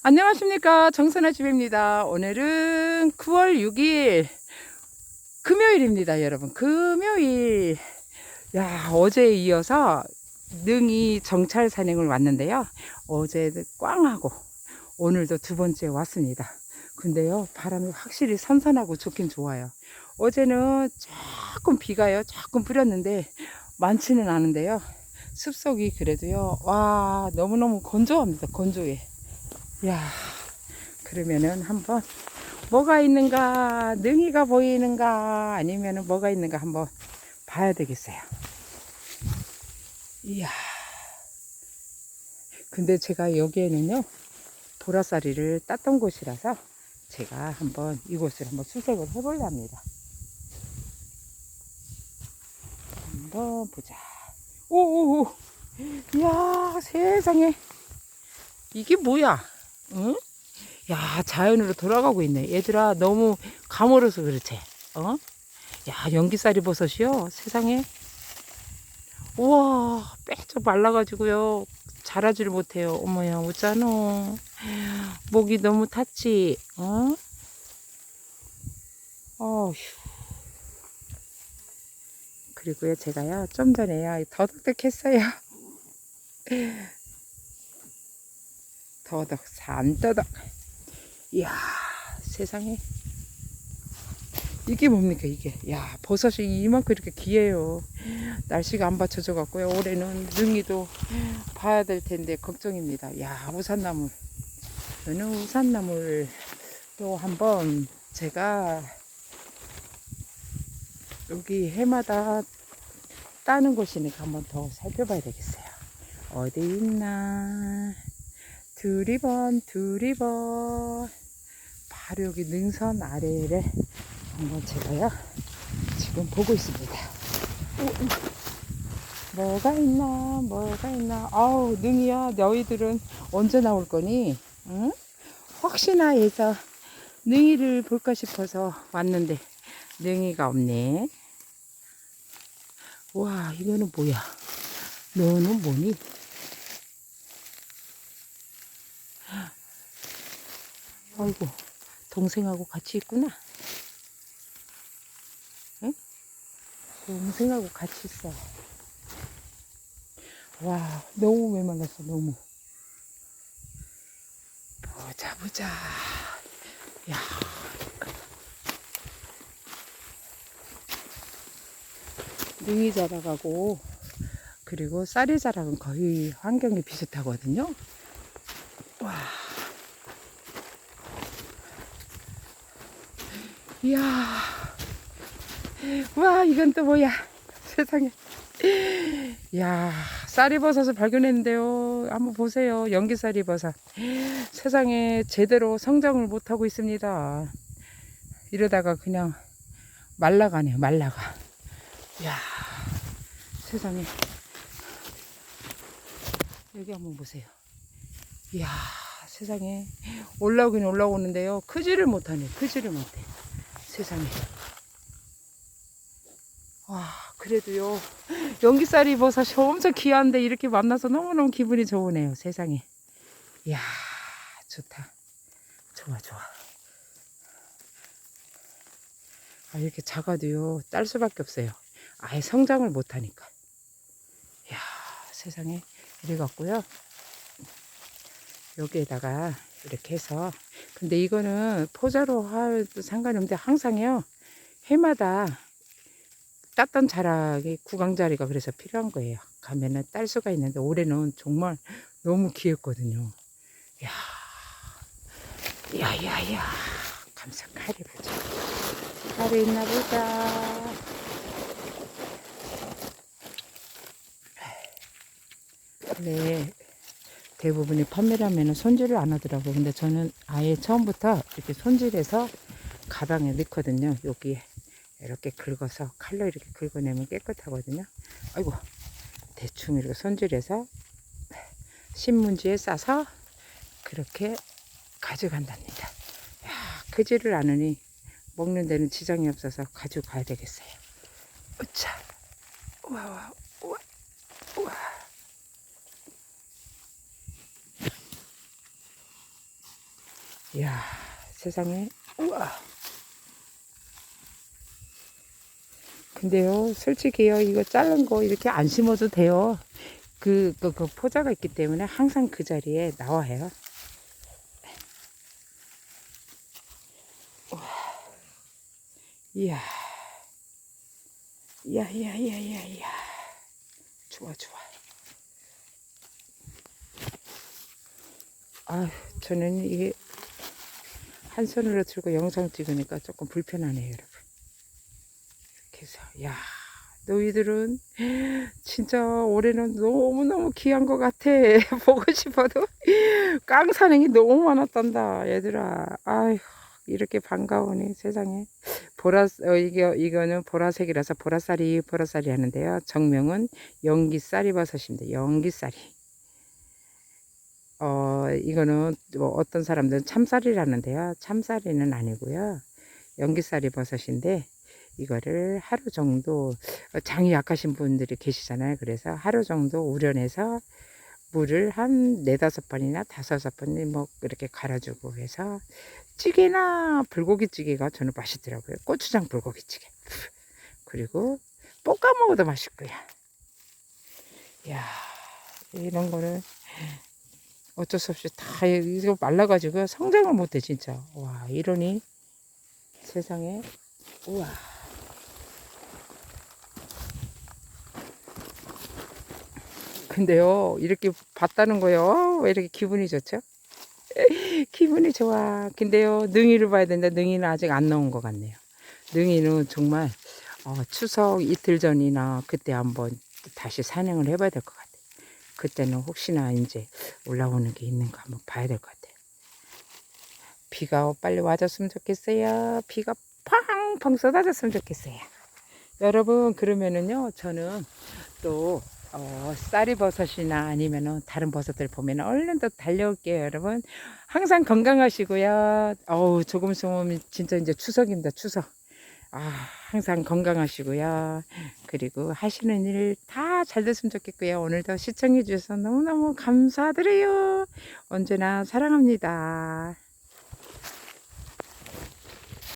안녕하십니까. 정선아 집입니다. 오늘은 9월 6일 금요일입니다 여러분. 금요일. 야 어제에 이어서 능이 정찰 산행을 왔는데요. 어제 꽝하고 오늘도 두 번째 왔습니다. 근데요 바람이 확실히 선선하고 좋긴 좋아요. 어제는 조금 비가요. 조금 뿌렸는데 많지는 않은데요. 습속이 그래도요 와 너무너무 건조합니다 건조해 야, 그러면은 한번 뭐가 있는가, 능이가 보이는가, 아니면은 뭐가 있는가 한번 봐야 되겠어요. 이야. 근데 제가 여기에는요, 보라쌀이를 땄던 곳이라서 제가 한번 이곳을 한번 수색을 해보려 합니다. 한번 보자. 오오오. 이야, 세상에. 이게 뭐야? 응? 야, 자연으로 돌아가고 있네. 얘들아, 너무 가물어서 그렇지. 어? 야, 연기살이 버섯이요. 세상에. 우와, 빼쩍 말라가지고요. 자라지를 못해요. 어머야, 어쩌노. 목이 너무 탔지. 어? 어휴. 그리고요, 제가요, 좀 전에요, 더덕득했어요. 더덕, 삼더덕. 이야, 세상에. 이게 뭡니까, 이게. 야, 버섯이 이만큼 이렇게 귀해요. 날씨가 안 받쳐져 갖고요. 올해는 능이도 봐야 될 텐데, 걱정입니다. 야, 우산나물. 저는 우산나물 또 한번 제가 여기 해마다 따는 곳이니까 한번 더 살펴봐야 되겠어요. 어디 있나. 두리번 두리번. 바로 여기 능선 아래를 한번 제가요 지금 보고 있습니다. 오, 오. 뭐가 있나 뭐가 있나. 아우 능이야. 너희들은 언제 나올 거니? 응? 혹시나 해서 능이를 볼까 싶어서 왔는데 능이가 없네. 와 이거는 뭐야? 너는 뭐니 아이고, 동생하고 같이 있구나. 응? 동생하고 같이 있어. 와, 너무 메말랐어, 너무. 보자, 보자. 야. 능이 자라가고, 그리고 쌀이 자라는 거의 환경이 비슷하거든요. 이야. 와, 이건 또 뭐야. 세상에. 이야, 쌀이버섯을 발견했는데요. 한번 보세요. 연기쌀이버섯. 세상에 제대로 성장을 못하고 있습니다. 이러다가 그냥 말라가네요. 말라가. 이야, 세상에. 여기 한번 보세요. 이야, 세상에. 올라오긴 올라오는데요. 크지를 못하네. 크지를 못해. 세상에. 와, 그래도요. 연기살이 버섯이 엄청 귀한데 이렇게 만나서 너무너무 기분이 좋으네요. 세상에. 이야, 좋다. 좋아, 좋아. 아, 이렇게 작아도요. 딸 수밖에 없어요. 아예 성장을 못하니까. 이야, 세상에. 이래 갖고요. 여기에다가 이렇게 해서. 근데 이거는 포자로 해도 상관이 없는데 항상요 해마다 땄던 자락이 구강자리가 그래서 필요한 거예요. 가면은 딸 수가 있는데 올해는 정말 너무 귀했거든요. 야 야야야. 감사 칼이 보자. 칼이 있나 보자. 네 대부분이 판매를 하면 손질을 안 하더라고요. 근데 저는 아예 처음부터 이렇게 손질해서 가방에 넣거든요. 여기에 이렇게 긁어서 칼로 이렇게 긁어내면 깨끗하거든요. 아이고 대충 이렇게 손질해서 신문지에 싸서 그렇게 가져간답니다. 야, 크지를 않으니 먹는 데는 지장이 없어서 가져가야 되겠어요. 우와, 우와. 이야, 세상에. 우와. 근데요, 솔직히요, 이거 자른 거 이렇게 안 심어도 돼요. 그, 그, 그 포자가 있기 때문에 항상 그 자리에 나와요. 이야. 이야, 이야, 이야, 이야, 이야. 좋아, 좋아. 아, 저는 이게 한 손으로 들고 영상 찍으니까 조금 불편하네요, 여러분. 이렇게 해서, 야, 너희들은 진짜 올해는 너무너무 귀한 것 같아. 보고 싶어도 깡사능이 너무 많았단다, 얘들아. 아휴, 이렇게 반가우니 세상에. 보라, 어, 이게, 이거는 보라색이라서 보라쌀이, 보라쌀이 하는데요. 정명은 연기쌀이 버섯입니다. 연기쌀이. 어, 이거는 뭐 어떤 사람들은 참쌀이라는데요. 참쌀이는 아니고요. 연기쌀이 버섯인데, 이거를 하루 정도, 어, 장이 약하신 분들이 계시잖아요. 그래서 하루 정도 우려내서 물을 한 네다섯 번이나 다섯섯 번이 뭐 이렇게 갈아주고 해서 찌개나 불고기찌개가 저는 맛있더라고요. 고추장 불고기찌개. 그리고 볶아 먹어도 맛있고요. 야 이런 거는 어쩔 수 없이 다 이거 말라가지고 성장을 못해 진짜. 와 이러니 세상에 우와. 근데요 이렇게 봤다는 거요 왜 이렇게 기분이 좋죠? 기분이 좋아. 근데요 능이를 봐야 된다. 능이는 아직 안 나온 것 같네요. 능이는 정말 어, 추석 이틀 전이나 그때 한번 다시 산행을 해봐야 될 것 같아요. 그때는 혹시나 이제 올라오는 게 있는가 한번 봐야 될 것 같아요. 비가 빨리 와줬으면 좋겠어요. 비가 팡팡 쏟아졌으면 좋겠어요. 여러분 그러면은요 저는 또 어, 쌀이버섯이나 아니면은 다른 버섯들 보면 얼른 또 달려올게요 여러분 항상 건강하시고요 어우 조금 있으면 진짜 이제 추석입니다 추석 아 항상 건강하시고요. 그리고 하시는 일 다 잘 됐으면 좋겠고요. 오늘도 시청해 주셔서 너무너무 감사드려요. 언제나 사랑합니다